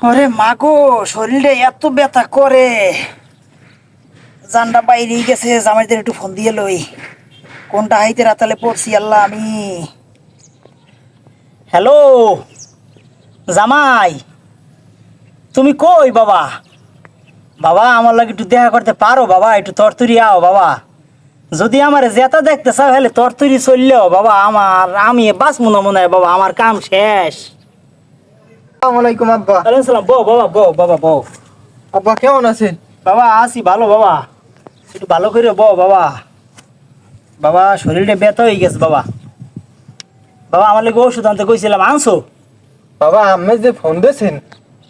ওরে মাগো, শরীরে এত ব্যথা করে। জানটা গেছে, জামাইদের একটু ফোন দিয়ে লই। কোনটা হাইতে রাতালে পড়ছি, আল্লাহ আমি। হ্যালো, জামাই, তুমি কই বাবা? বাবা, আমার লাগে একটু দেখা করতে পারো বাবা, একটু তরতুরি আও বাবা। যদি আমার জেতা দেখতে চাও হলে তরতুরি চললেও বাবা, আমার, আমি না মনে হয় বাবা, আমার কাম শেষ। আসসালামু আলাইকুম আব্বা। আলাইকুম সালাম। বউ বাবা বউ বাবা বউ। আব্বা কেমন আছেন? বাবা আসি ভালো বাবা। একটু ভালো করে বউ বাবা। বাবা শরীরটা ব্যথা হয়ে গেছে বাবা। বাবা আমার লাগে ওষুধ আনতে কইছিলাম আনছো? বাবা আমি যে ফোন দিয়েছেন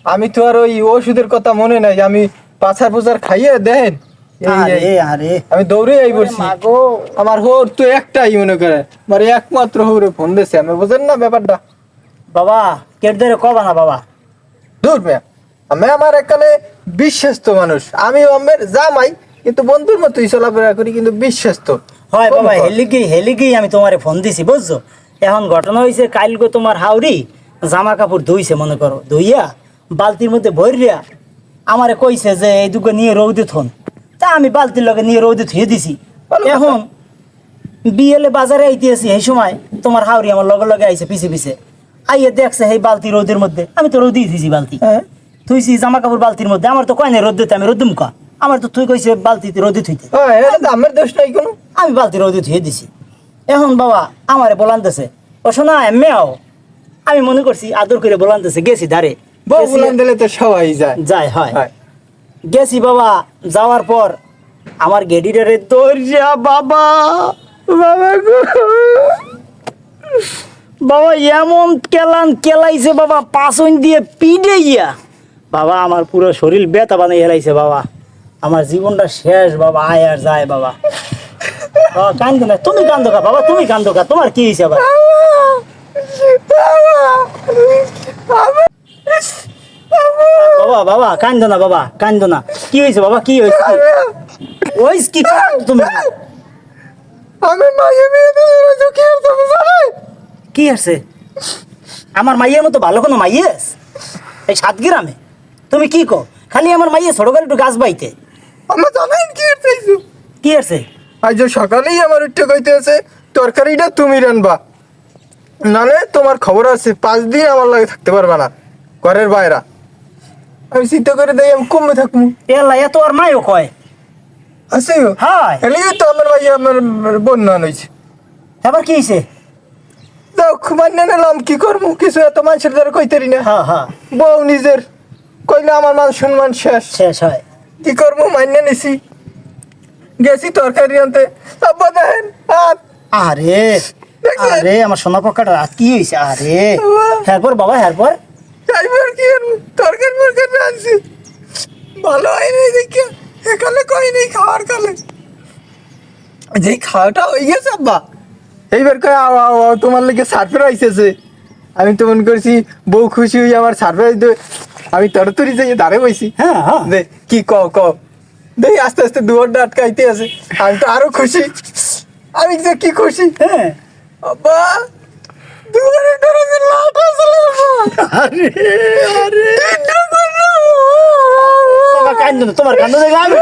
আমি তো আর ওই ওষুধের কথা মনে নাই। আমি পাছার পুচার খাইয়ে দেন। আমি দৌড়ে আই বলছি। আমার হোর তো একটাই মনে করে। মানে একমাত্র হোরে ফোন দিয়েছে। আমি বুঝেন না ব্যাপারটা। বাবা কেট ধরে কবা না বাবা। দূর মেয়া আমি আমার এখানে বিশ্বাস্ত মানুষ। আমি আমার জামাই কিন্তু বন্ধুর মতোই চলাফেরা করি কিন্তু বিশ্বাস্ত। হয় বাবা হেলিগি হেলিগি আমি তোমারে ফোন দিছি বুঝছ? এখন ঘটনা হয়েছে কালকে তোমার হাওড়ি জামা কাপড় ধুইছে মনে করো। ধুইয়া বালতির মধ্যে ভরিয়া আমারে কইছে যে এই দুটো নিয়ে রৌদে থন। তা আমি বালতির লগে নিয়ে রৌদে থুয়ে দিছি। এখন বিয়েলে বাজারে আইতে আছি এই সময় তোমার হাওড়ি আমার লগে লগে আইছে পিছে পিছে। আইয়ে দেখছে এই বালতি রোদের মধ্যে। আমি তো রোদই দিছি বালতি। হ্যাঁ। থুইছি জামা কাপড় বালতির মধ্যে। আমার তো কয় নাই রোদ দিতে আমি রোদ মুখা আমার তো তুই কইছে বালতিতে রোদে থুইতে। আমার দোষ নাই কোনো? আমি বালতি রোদে ধুয়ে দিছি। এখন বাবা আমারে বলানতেছে ও শোনা এমএও আমি মনে করছি আদর করে গেছি ধারে। বউ গেছি- বুলান দিলে তো সবাই যায়। যায় হয়। গেছি বাবা যাওয়ার পর আমার গেডিটারে দৌড়া বাবা বাবা বাবা, এমন কেলান কেলাইছে বাবা, পাঁচন দিয়ে পিডে গিয়া। বাবা, আমার পুরো শরীর ব্যথা বানিয়ে হেলাইছে বাবা। আমার জীবনটা শেষ বাবা, আয় আর যায় বাবা। বাবা, কান্দো না, তুমি কান্দো কা, বাবা, তুমি কান্দো কা, তোমার কি হয়েছে আবার? বাবা বাবা, কান্দো না বাবা, কান্দো না। কি হয়েছে বাবা, কি হয়েছে ওই কি তুমি? আমি দিলে কি তুমি জানে কি আছে? আমার মাইয়ের মতো ভালো কোনো মাইয়েস এই সাত গ্রামে তুমি কি কো খালি আমার মাইয়ে করে একটু গাছ বাইতে। আমি জানেন কি চাইছো কি আছে? আজ সকালেই আমার উঠে কইতে আছে তরকারিটা তুমি রানবা। নালে তোমার খবর আছে পাঁচ দিন আমার লাগে থাকতে পারবে না ঘরের বাইরা। আমি চিন্তা করে দেই আমি কমে থাকব এলা এত আর মাইও কয়। আছে হাই এলিগে তো আমার ভাই আমার বন্যা হয়েছে এবার কি হয়েছে যাও মান্য নিলাম কি করব? কিছু এত মানুষের দ্বারা কইতারি না। হ্যাঁ হ্যাঁ। বউ নিজের কইলে আমার মান সম্মান শেষ। শেষ হয়। কি করব মান্য নিছি। গেছি তরকারি আনতে। আব্বা দেখেন আর আরে দেখছেন? আরে আমার সোনা পকাটা কি হয়েছে আরে হ্যারপর বাবা হ্যারপর ড্রাইভার কি তরকারি ফরকারি আনছি। ভালো হয় নাই দেখে। এখানে কই নেই খাওয়ার কালে। যেই খাওয়াটা হয়ে গেছে আব্বা। এইবার কয় তোমার লেগে সারপ্রাইজ আছে। আমি তো মনে করছি বউ খুশি হয়ে আমার সারপ্রাইজ আমি তরতরি যাই দাঁড়ে বইছি। হ্যাঁ হ্যাঁ। কি ক ক দেখি আস্তে আস্তে দুয়ারটা আটকাইতে আছে। আমি তো আরও খুশি। আমি যে কি খুশি। হ্যাঁ। আব্বা দুয়ারে দরজা লাট আছে আরে আরে। বাবা কান্দো তোমার কান্দো দেখে আমি